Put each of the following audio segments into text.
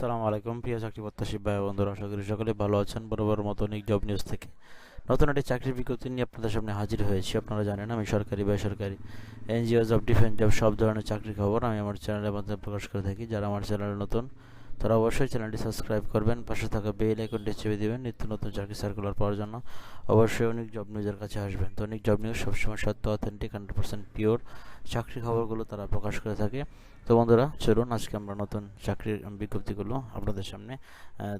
আসসালামু আলাইকুম, প্রিয় চাকরি প্রত্যাশী ভাই বন্ধুরা, আশা করি সকলে ভালো আছেন। বরাবর মতো অনেক জব নিউজ থেকে নতুন একটি চাকরির বিজ্ঞপ্তি নিয়ে আপনাদের সামনে হাজির হয়েছি। আপনারা জানেন আমি সরকারি, বেসরকারি, এনজিও, জব, ডিফেন্স, জব, সব ধরনের চাকরির খবর আমি আমার চ্যানেলের মাধ্যমে প্রকাশ করে থাকি। যারা আমার চ্যানেলে নতুন তারা অবশ্যই চ্যানেলটি সাবস্ক্রাইব করবেন, পাশে থাকা বেল আইকনটি চেপে দিবেন, নিত্য নতুন চাকরি সার্কুলার পাওয়ার জন্য। অবশ্যই অনেক জব নিউজের কাছে আসবেন। তো অনেক জব নিউজ সবসময় সত্য অথেন্টিক হান্ড্রেড পার্সেন্ট পিওর চাকরি খবরগুলো তারা প্রকাশ করে থাকে। তো বন্ধুরা, চলুন আজকে আমরা নতুন চাকরির বিজ্ঞপ্তিগুলো আপনাদের সামনে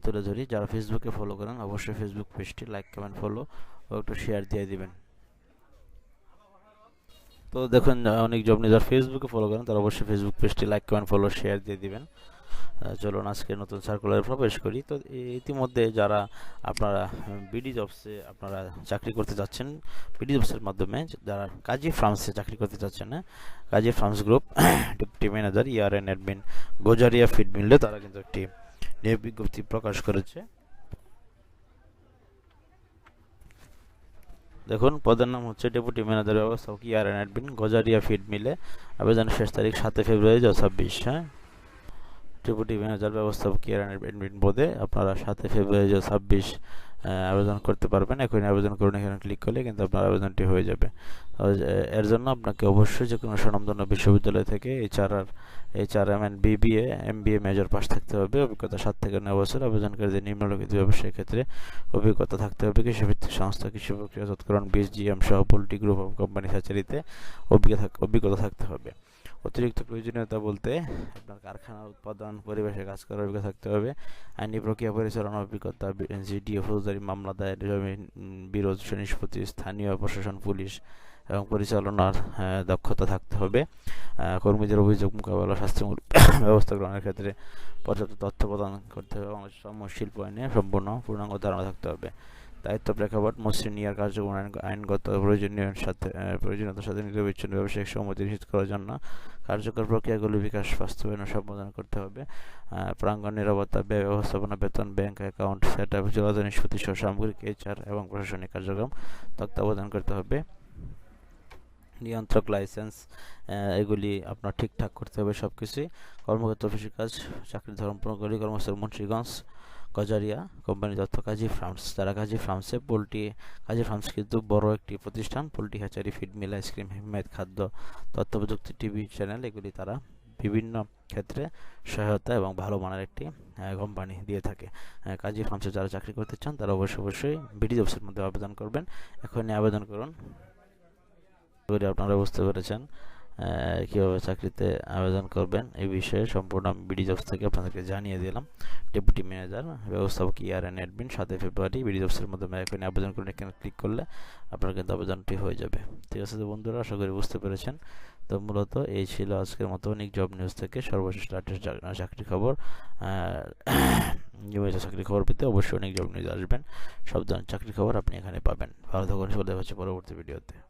তুলে ধরি। যারা ফেসবুকে ফলো করেন, অবশ্যই ফেসবুক পেজটি লাইক কমেন্ট ফলো ও একটু শেয়ার দিয়ে দিবেন। তো দেখুন অনেক জব নিউজ আর ফেসবুকে ফলো করেন, তারা অবশ্যই ফেসবুক পেজটি লাইক কমেন্ট ফলো শেয়ার দিয়ে দিবেন। চলুন আজকে নতুন সার্কুলারে প্রবেশ করি। তো ইতিমধ্যে যারা আপনারা বিডি জবসে আপনারা চাকরি করতে যাচ্ছেন বিডি জবসের মাধ্যমে, যারা কাজী ফার্মসে চাকরি করতে যাচ্ছেন হ্যাঁ Kazi farms group deputy manager ইয়ার এন অ্যাডমিন গোজারিয়া ফিড মিললে তারা কিন্তু একটি নিয়োগ বিজ্ঞপ্তি প্রকাশ করেছে। দেখুন, পদের নাম হচ্ছে ডেপুটি ম্যানেজার ব্যবস্থাপক ইয়ারএন অ্যাডমিন গোজারিয়া ফিড মিলে আবেদনের শেষ তারিখ সাতই ফেব্রুয়ারি দু ছাব্বিশ হ্যাঁ। ডেপুটি ম্যানেজার ব্যবস্থাপক কেয়ার অ্যাডমিন পদে আপনারা সাতই ফেব্রুয়ারি দু ছাব্বিশ আবেদন করতে পারবেন। এখনই আবেদন করুন, এখানে ক্লিক করলে কিন্তু আপনার আবেদনটি হয়ে যাবে। এর জন্য আপনাকে অবশ্যই যে কোনো স্বনামধন্য বিশ্ববিদ্যালয় থেকে এইচআরআর HRM and BBA MBA major pass থাকতে হবে। অভিজ্ঞতা সাত থেকে নয় বছর। আবেদনকারীদের নিম্নলিখিত ব্যবসায়ী ক্ষেত্রে অভিজ্ঞতা থাকতে হবে। কৃষিভিত্তিক সংস্থা, কৃষি প্রক্রিয়াজাতকরণ বীজ জিএম সহ পোল্ট্রি গ্রুপ অফ কোম্পানি থাক- অভিজ্ঞতা থাকতে হবে। অতিরিক্ত প্রয়োজনীয়তা বলতে আপনার কারখানার উৎপাদন, পরিবেশে কাজ করার অভিজ্ঞতা থাকতে হবে। আইনি প্রক্রিয়া পরিচালনা, অভিজ্ঞতা জিডিও ফৌজদারি, মামলা দায়ের বিরোধ নিষ্পত্তি স্থানীয় প্রশাসন, পুলিশ এবং পরিচালনার দক্ষতা থাকতে হবে। কর্মীদের অভিযোগ মোকাবেলা, শাস্তিমূলক ব্যবস্থা গ্রহণের ক্ষেত্রে পর্যাপ্ত তথ্য প্রদান করতে হবে এবং শিল্প আইনে সম্পূর্ণ পূর্ণাঙ্গ ধারণা থাকতে হবে। দায়িত্ব প্রেক্ষাপট মসৃণ ইয়ার কার্যক্রম আইনগত প্রয়োজনীয় সাথে প্রয়োজনীয়তার সাথে নিরবিচ্ছিন্ন ব্যবসায়িক সম্মতি নিশ্চিত করার জন্য কার্যকর প্রক্রিয়াগুলি বিকাশ, বাস্তবায়ন ও সম্পাদন করতে হবে। প্রাঙ্গণ নিরাপত্তা ব্যয় ব্যবস্থাপনা, বেতন, ব্যাংক অ্যাকাউন্ট সেট আপ জলাধার নিষ্পত্তি সহ সামগ্রিক এইচআর এবং প্রশাসনিক কার্যক্রম তত্ত্বাবধান করতে হবে। নিয়ন্ত্রক লাইসেন্স এগুলি আপনার ঠিকঠাক করতে হবে সব কিছুই কর্মক্ষেত্র, অফিসের কাজ, চাকরির ধর্ম প্রণকারী কর্মস্থল, মুন্সিগঞ্জ গজারিয়া কোম্পানি তথ্য, কাজী ফার্মস তারা কাজী ফার্মসে পোলট্রি, কাজী ফার্মস কিন্তু বড় একটি প্রতিষ্ঠান, poultry hatchery feed mill ice cream হিমায়ত খাদ্য তথ্য প্রযুক্তি টিভি চ্যানেল এগুলি তারা বিভিন্ন ক্ষেত্রে সহায়তা এবং ভালো মানের একটি কোম্পানি দিয়ে থাকে। কাজী ফার্মসে যারা চাকরি করতে চান, তারা অবশ্যই অবশ্যই বিডি জবসের মধ্যে আবেদন করবেন। এখনই আবেদন করুন। করি আপনারা বুঝতে পেরেছেন। কীভাবে চাকরিতে আবেদন করবেন এই বিষয়ে সম্পূর্ণ আমি বিডি জবস থেকে আপনাদেরকে জানিয়ে দিলাম। ডেপুটি ম্যানেজার ব্যবস্থাপক ইয়ার অ্যান্ড অ্যাডমিন সাতই ফেব্রুয়ারি বিডি জবসের মাধ্যমে এখানে আবেদন করলে এখানে ক্লিক করলে আপনার কিন্তু আবেদনটি হয়ে যাবে। ঠিক আছে তো বন্ধুরা, আশা করি বুঝতে পেরেছেন। তো মূলত এই ছিল আজকের মতো অনেক জব নিউজ থেকে সর্বশেষ লেটেস্ট চাকরি খবর। নিয়মিত চাকরি খবর পেতে অবশ্যই অনেক জব নিউজ আসবেন। সব ধরনের চাকরি খবর আপনি এখানে পাবেন। ভালো থাকুন চলে হচ্ছে পরবর্তী ভিডিওতে।